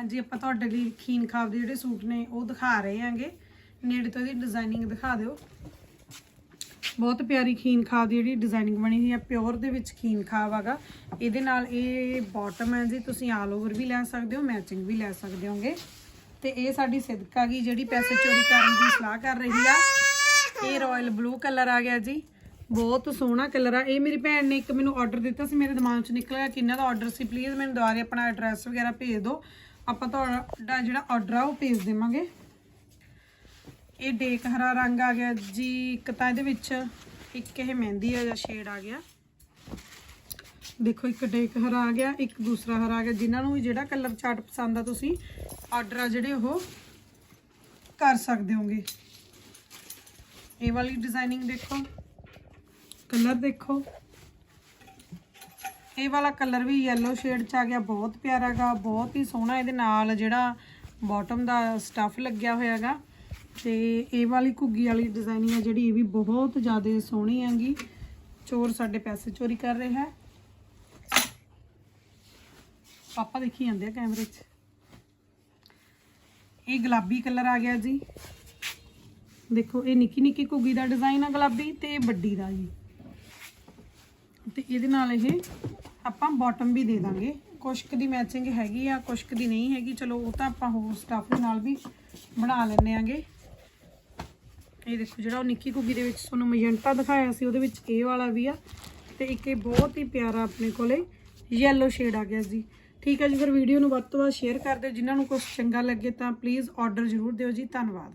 ਹਾਂਜੀ, ਆਪਾਂ ਤੁਹਾਡੇ ਲਈ ਖੀਨ ਖਾਬ ਦੇ ਜਿਹੜੇ ਸੂਟ ਨੇ, ਉਹ ਦਿਖਾ ਰਹੇ ਆਂਗੇ। ਨੇੜੇ ਤੋਂ ਇਹਦੀ ਡਿਜ਼ਾਈਨਿੰਗ ਦਿਖਾ ਦਿਓ। ਬਹੁਤ ਪਿਆਰੀ ਖੀਨ ਖਾਬ ਦੀ ਜਿਹੜੀ ਡਿਜ਼ਾਈਨਿੰਗ ਬਣੀ ਹੋਈ ਹੈ ਪਿਓਰ ਦੇ ਵਿੱਚ ਖੀਨ ਖਾਬ ਹੈਗਾ ਇਹਦੇ ਨਾਲ ਇਹ ਬਾਟਮ ਹੈ ਜੀ, ਤੁਸੀਂ ਆਲ ਓਵਰ ਵੀ ਲੈ ਸਕਦੇ ਹੋ ਮੈਚਿੰਗ ਵੀ ਲੈ ਸਕਦੇ ਹੋਗੇ। ਤੇ ਇਹ ਸਾਡੀ ਸਿਦਕਾ ਗਈ ਜਿਹੜੀ ਪੈਸੇ ਚੋਰੀ ਕਰਨ ਦੀ ਸਲਾਹ ਕਰ ਰਹੀ ਆ। ਇਹ ਰਾਇਲ ਬਲੂ ਕਲਰ ਆ ਗਿਆ ਜੀ। ਬਹੁਤ ਸੋਹਣਾ ਕਲਰ ਆ। ਇਹ ਮੇਰੀ ਭੈਣ ਨੇ ਇੱਕ ਮੈਨੂੰ ਆਰਡਰ ਦਿੱਤਾ ਸੀ, ਮੇਰੇ ਦਿਮਾਗ 'ਚ ਨਿਕਲਿਆ ਕਿੰਨਾ ਦਾ ਆਰਡਰ ਸੀ। ਪਲੀਜ਼ ਮੈਨੂੰ ਦੁਬਾਰੇ ਆਪਣਾ ਐਡਰੈਸ ਵਗੈਰਾ ਭੇਜ ਦਿਓ। ਆਪਾਂ ਤੁਹਾਡਾ ਜਿਹੜਾ ਆਰਡਰ ਆ, ਉਹ ਭੇਜ ਦੇਵਾਂਗੇ। ਇਹ ਡੇਕ ਹਰਾ ਰੰਗ ਆ ਗਿਆ ਜੀ, ਇੱਕ ਤਾਂ ਇਹਦੇ ਵਿੱਚ ਇੱਕ ਇਹ ਮਹਿੰਦੀ ਆ ਜਾਂ ਸ਼ੇਡ ਆ ਗਿਆ। ਦੇਖੋ, ਇੱਕ ਡੇਕ ਹਰਾ ਆ ਗਿਆ, ਇੱਕ ਦੂਸਰਾ ਹਰਾ ਆ ਗਿਆ। ਜਿਨ੍ਹਾਂ ਨੂੰ ਵੀ ਜਿਹੜਾ ਕਲਰ ਚਾਰਟ ਪਸੰਦ ਆ, ਤੁਸੀਂ ਆਰਡਰ ਆ ਜਿਹੜੇ ਉਹ ਕਰ ਸਕਦੇ ਹੋਗੇ। ਇਹ ਵਾਲੀ ਡਿਜ਼ਾਈਨਿੰਗ ਦੇਖੋ ਕਲਰ ਦੇਖੋ। ਇਹ ਵਾਲਾ ਕਲਰ ਵੀ yellow ਸ਼ੇਡ ਚ ਆ ਗਿਆ, ਬਹੁਤ ਪਿਆਰਾ ਗਾ ਬਹੁਤ ਹੀ ਸੋਹਣਾ ਇਹਦੇ ਨਾਲ ਜਿਹੜਾ ਬਾਟਮ ਦਾ ਸਟੱਫ ਲੱਗਿਆ ਹੋਇਆਗਾ ਤੇ ਇਹ ਵਾਲੀ ਘੁੱਗੀ ਵਾਲੀ ਡਿਜ਼ਾਈਨਿੰਗ ਹੈ ਜਿਹੜੀ, ਇਹ ਵੀ ਬਹੁਤ ਜ਼ਿਆਦਾ ਸੋਹਣੀ ਹੈਗੀ। ਚੋਰ ਸਾਡੇ ਪੈਸੇ ਚੋਰੀ ਕਰ ਰਿਹਾ ਹੈ। ਪਾਪਾ ਦੇਖੀ ਜਾਂਦੇ ਆ ਕੈਮਰੇ 'ਚ। ਇਹ ਗੁਲਾਬੀ ਕਲਰ ਆ ਗਿਆ ਜੀ। ਦੇਖੋ, ਇਹ ਨਿੱਕੀ ਨਿੱਕੀ ਘੁੱਗੀ ਦਾ ਡਿਜ਼ਾਈਨ ਆ ਗੁਲਾਬੀ ਤੇ ਵੱਡੀ ਦਾ ਜੀ। ਤੇ ਇਹਦੇ ਨਾਲ ਇਹ ਆਪਾਂ ਬਾਟਮ ਵੀ ਦੇ ਦਾਂਗੇ। ਕੁਸ਼ਕ ਦੀ ਮੈਚਿੰਗ ਹੈਗੀ ਆ ਕੁਸ਼ਕ ਦੀ ਨਹੀਂ ਹੈਗੀ। ਚਲੋ, ਉਹ ਤਾਂ ਆਪਾਂ ਹੋਰ ਸਟਾਫ ਨਾਲ ਵੀ ਬਣਾ ਲੈਣੇ ਆਂਗੇ। ਇਹ ਦੇਖੋ, ਜਿਹੜਾ ਉਹ ਨਿੱਕੀ ਘੁੱਗੀ ਦੇ ਵਿੱਚ ਤੁਹਾਨੂੰ ਮਜੰਟਾ ਦਿਖਾਇਆ ਸੀ, ਉਹਦੇ ਵਿੱਚ ਇਹ ਵਾਲਾ ਵੀ ਆ। ਤੇ ਇੱਕ ਇਹ ਬਹੁਤ ਹੀ ਪਿਆਰਾ ਆਪਣੇ ਕੋਲੇ ਯੈਲੋ ਸ਼ੇਡ ਆ ਗਿਆ ਜੀ। ਠੀਕ ਹੈ ਜੀ, ਫਿਰ ਵੀਡੀਓ ਨੂੰ ਵੱਧ ਤੋਂ ਵੱਧ ਸ਼ੇਅਰ ਕਰ ਦਿਓ। ਜਿਨ੍ਹਾਂ ਨੂੰ ਕੁਝ ਚੰਗਾ ਲੱਗੇ ਤਾਂ ਪਲੀਜ਼ ਆਰਡਰ ਜ਼ਰੂਰ ਦਿਓ ਜੀ। ਧੰਨਵਾਦ।